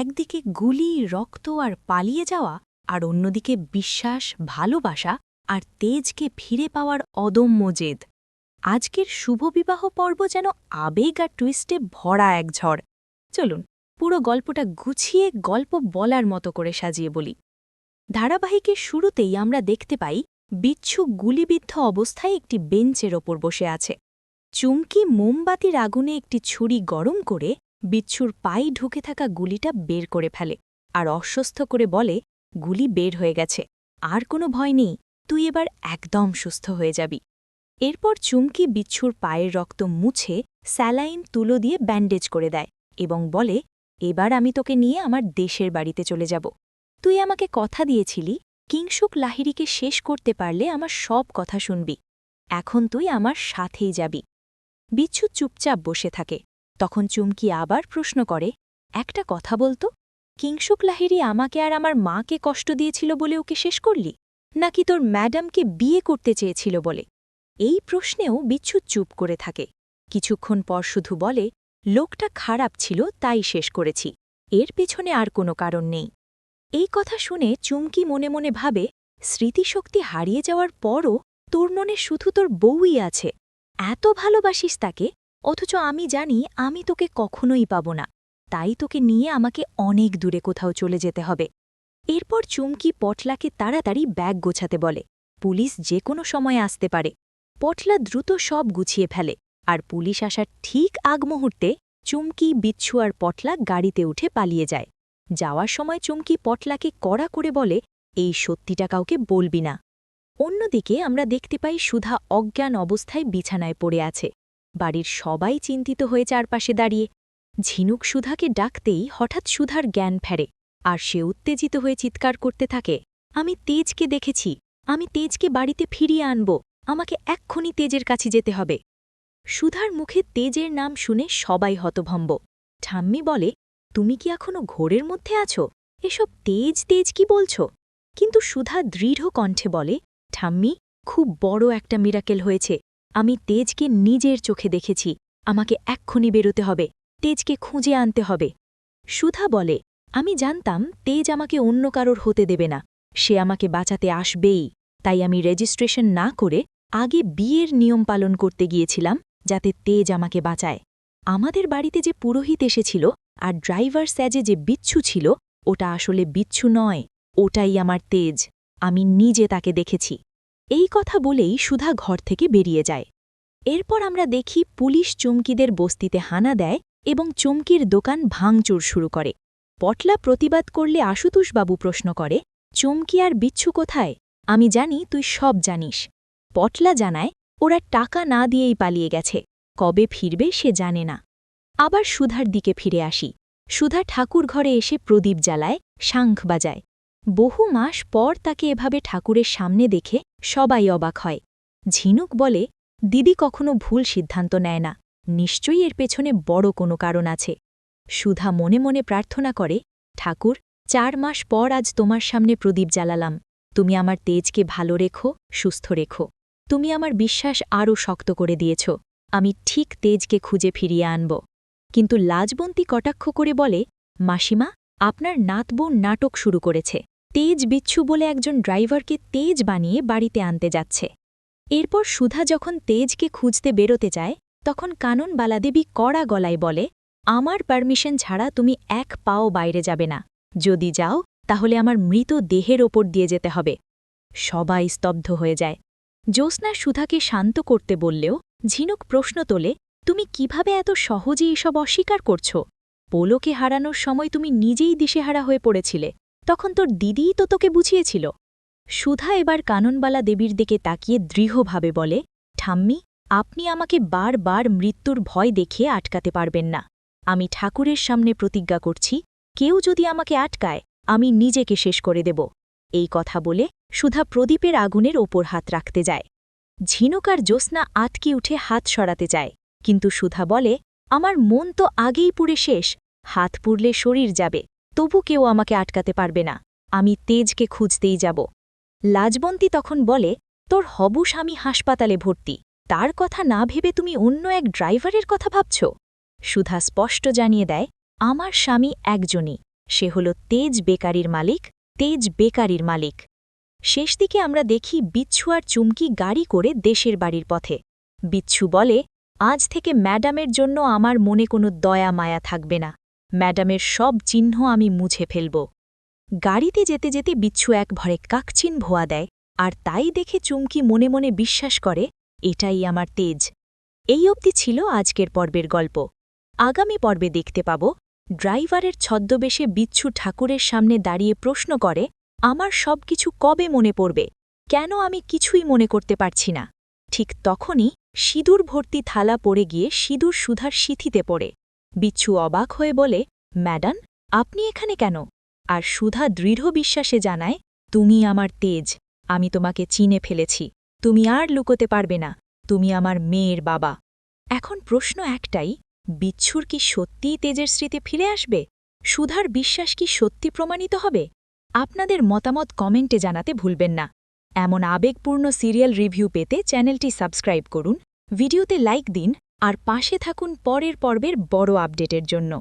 একদিকে গুলি, রক্ত আর পালিয়ে যাওয়া আর অন্যদিকে বিশ্বাস, ভালোবাসা আর তেজকে ফিরে পাওয়ার অদম্য জেদ। আজকের শুভ বিবাহ পর্ব যেন আবেগ আর টুইস্টে ভরা এক ঝড়। চলুন, পুরো গল্পটা গুছিয়ে গল্প বলার মতো করে সাজিয়ে বলি। ধারাবাহিকের শুরুতেই আমরা দেখতে পাই, বিচ্ছু গুলিবিদ্ধ অবস্থায় একটি বেঞ্চের ওপর বসে আছে। চুমকি মোমবাতির আগুনে একটি ছুরি গরম করে বিচ্ছুর পায়ে ঢুকে থাকা গুলিটা বের করে ফেলে আর অস্বস্থ করে বলে, গুলি বের হয়ে গেছে, আর কোনো ভয় নেই, তুই এবার একদম সুস্থ হয়ে যাবি। এরপর চুমকি বিচ্ছুর পায়ের রক্ত মুছে স্যালাইন তুলো দিয়ে ব্যান্ডেজ করে দেয় এবং বলে, এবার আমি তোকে নিয়ে আমার দেশের বাড়িতে চলে যাব। তুই আমাকে কথা দিয়েছিলি কিংসুক লাহিরিকে শেষ করতে পারলে আমার সব কথা শুনবি। এখন তুই আমার সাথেই যাবি। বিচ্ছু চুপচাপ বসে থাকে। তখন চুমকি আবার প্রশ্ন করে, একটা কথা বলতো কিংসুক লাহিরি আমাকে আর আমার মাকে কষ্ট দিয়েছিল বলে ওকে শেষ করলি? নাকি তোর ম্যাডামকে বিয়ে করতে চেয়েছিল বলে? এই প্রশ্নেও বিচ্ছু চুপ করে থাকে। কিছুক্ষণ পর শুধু বলে, লোকটা খারাপ ছিল, তাই শেষ করেছি। এর পেছনে আর কোনো কারণ নেই। এই কথা শুনে চুমকি মনে মনে ভাবে, স্মৃতিশক্তি হারিয়ে যাওয়ার পরও তোর মনে শুধু তোর বউই আছে। এত ভালোবাসিস তাকে অথচ আমি জানি আমি তোকে কখনোই পাব না। তাই তোকে নিয়ে আমাকে অনেক দূরে কোথাও চলে যেতে হবে। এরপর চুমকি পটলাকে তাড়াতাড়ি ব্যাগ গোছাতে বলে, পুলিশ যে কোনো সময় আসতে পারে। পটলা দ্রুত সব গুছিয়ে ফেলে আর পুলিশ আসার ঠিক আগ মুহূর্তে চুমকি, বিচ্ছু আর পটলা গাড়িতে উঠে পালিয়ে যায়। যাওয়ার সময় চুমকি পটলাকে কড়া করে বলে, এই সত্যিটা কাউকে বলবি না। অন্যদিকে আমরা দেখতে পাই সুধা অজ্ঞান অবস্থায় বিছানায় পড়ে আছে। বাড়ির সবাই চিন্তিত হয়ে চারপাশে দাঁড়িয়ে। ঝিনুক সুধাকে ডাকতেই হঠাৎ সুধার জ্ঞান ফেরে, আর সে উত্তেজিত হয়ে চিৎকার করতে থাকে, আমি তেজকে দেখেছি, আমি তেজকে বাড়িতে ফিরিয়ে আনব, আমাকে এক্ষুনি তেজের কাছে যেতে হবে। সুধার মুখে তেজের নাম শুনে সবাই হতভম্ব। ঠাম্মি বলে, তুমি কি এখনও ঘোরের মধ্যে আছো? এসব তেজ তেজ কি বলছ? কিন্তু সুধা দৃঢ় কণ্ঠে বলে, ঠাম্মি, খুব বড় একটা মিরাকেল হয়েছে। আমি তেজকে নিজের চোখে দেখেছি। আমাকে এক্ষুনি বেরোতে হবে। তেজকে খুঁজে আনতে হবে। সুধা বলে, আমি জানতাম তেজ আমাকে অন্য কারোর হতে দেবে না। সে আমাকে বাঁচাতে আসবেই। তাই আমি রেজিস্ট্রেশন না করে আগে বিয়ের নিয়ম পালন করতে গিয়েছিলাম, যাতে তেজ আমাকে বাঁচায়। আমাদের বাড়িতে যে পুরোহিত এসেছিল আর ড্রাইভার স্যাজে যে বিচ্ছু ছিল, ওটা আসলে বিচ্ছু নয়। ওটাই আমার তেজ। আমি নিজে তাকে দেখেছি। এই কথা বলেই সুধা ঘর থেকে বেরিয়ে যায়। এরপর আমরা দেখি পুলিশ চুমকিদের বস্তিতে হানা দেয় এবং চুমকির দোকান ভাঙচুর শুরু করে। পটলা প্রতিবাদ করলে আশুতোষবাবু প্রশ্ন করে, চুমকি আর বিচ্ছু কোথায়? আমি জানি, তুই সব জানিস। পটলা জানায়, ওরা টাকা না দিয়েই পালিয়ে গেছে। কবে ফিরবে সে জানে না। আবার সুধার দিকে ফিরে আসি। সুধা ঠাকুর ঘরে এসে প্রদীপ জ্বালায়, শাঙ্খ বাজায়। বহু মাস পর তাকে এভাবে ঠাকুরের সামনে দেখে সবাই অবাক হয়। ঝিনুক বলে, দিদি কখনো ভুল সিদ্ধান্ত নেয় না। নিশ্চয়ই এর পেছনে বড় কোনো কারণ আছে। সুধা মনে মনে প্রার্থনা করে, ঠাকুর, চার মাস পর আজ তোমার সামনে প্রদীপ জ্বালালাম। তুমি আমার তেজকে ভালো রেখো, সুস্থ রেখো। তুমি আমার বিশ্বাস আরও শক্ত করে দিয়েছ। আমি ঠিক তেজকে খুঁজে ফিরিয়ে আনব। কিন্তু লাজবন্তী কটাক্ষ করে বলে, মাসিমা, আপনার নাতবোন নাটক শুরু করেছে। তেজ বিচ্ছু বলে একজন ড্রাইভারকে তেজ বানিয়ে বাড়িতে আনতে যাচ্ছে। এরপর সুধা যখন তেজকে খুঁজতে বেরোতে যায়, তখন কানন বালাদেবী কড়া গলায় বলে, আমার পারমিশন ছাড়া তুমি এক পাও বাইরে যাবে না। যদি যাও, তাহলে আমার মৃত দেহের ওপর দিয়ে যেতে হবে সবাই স্তব্ধ হয়ে যায়। জ্যোৎস্না সুধাকে শান্ত করতে বললেও ঝিনুক প্রশ্ন তোলে, তুমি কীভাবে এত সহজে এসব অস্বীকার করছ? পোলোকে হারানোর সময় তুমি নিজেই দিশেহারা হয়ে পড়েছিলে। তখন তোর দিদিই তো তোকে বুঝিয়েছিল। সুধা এবার কাননবালা দেবীর দিকে তাকিয়ে দৃঢ়ভাবে বলে, ঠাম্মি, আপনি আমাকে বারবার মৃত্যুর ভয় দেখিয়ে আটকাতে পারবেন না। আমি ঠাকুরের সামনে প্রতিজ্ঞা করছি, কেউ যদি আমাকে আটকায়, আমি নিজেকে শেষ করে দেব এই কথা বলে সুধা প্রদীপের আগুনের ওপর হাত রাখতে যায়। ঝিনুকার জ্যোৎস্না আটকে উঠে হাত সরাতে যায়, কিন্তু সুধা বলে, আমার মন তো আগেই পুড়ে শেষ, হাত পুড়লে শরীর যাবে। তবু কেউ আমাকে আটকাতে পারবে না। আমি তেজকে খুঁজতেই যাব। লাজবন্তী তখন বলে, তোর হবু স্বামী হাসপাতালে ভর্তি। তার কথা না ভেবে তুমি অন্য এক ড্রাইভারের কথা ভাবছ? সুধা স্পষ্ট জানিয়ে দেয়, আমার স্বামী একজনই। সে হল তেজ বেকারির মালিক, তেজ বেকারির মালিক। শেষ দিকে আমরা দেখি বিচ্ছু আর চুমকি গাড়ি করে দেশের বাড়ির পথে। বিচ্ছু বলে, আজ থেকে ম্যাডামের জন্য আমার মনে কোনো দয়া মায়া থাকবে না। ম্যাডামের সব চিহ্ন আমি মুছে ফেলব। গাড়িতে যেতে যেতে বিচ্ছু এক ভরে কাকচিন ভোয়া দেয়, আর তাই দেখে চুমকি মনে মনে বিশ্বাস করে, এটাই আমার তেজ। এই অবধি ছিল আজকের পর্বের গল্প। আগামী পর্বে দেখতে পাব, ড্রাইভারের ছদ্মবেশে বিচ্ছু ঠাকুরের সামনে দাঁড়িয়ে প্রশ্ন করে, আমার সব কিছু কবে মনে পড়বে? কেন আমি কিছুই মনে করতে পারছি না? ঠিক তখনই সিঁদুর ভর্তি থালা পড়ে গিয়ে সিঁদুর সুধার সিথিতে পড়ে। বিচ্ছু অবাক হয়ে বলে, ম্যাডাম, আপনি এখানে কেন? আর সুধা দৃঢ় বিশ্বাসে জানায়, তুমি আমার তেজ, আমি তোমাকে চিনে ফেলেছি। তুমি আর লুকোতে পারবে না, তুমি আমার মেয়ের বাবা। এখন প্রশ্ন একটাই, বিচ্ছুর কি সত্যিই তেজের স্মৃতি ফিরে আসবে? সুধার বিশ্বাস কি সত্যি প্রমাণিত হবে? আপনাদের মতামত কমেন্টে জানাতে ভুলবেন না। এমন আবেগপূর্ণ সিরিয়াল রিভিউ পেতে চ্যানেলটি সাবস্ক্রাইব করুন, ভিডিওতে লাইক দিন আর পাশে থাকুন পরের পর্বের বড় আপডেটের জন্য।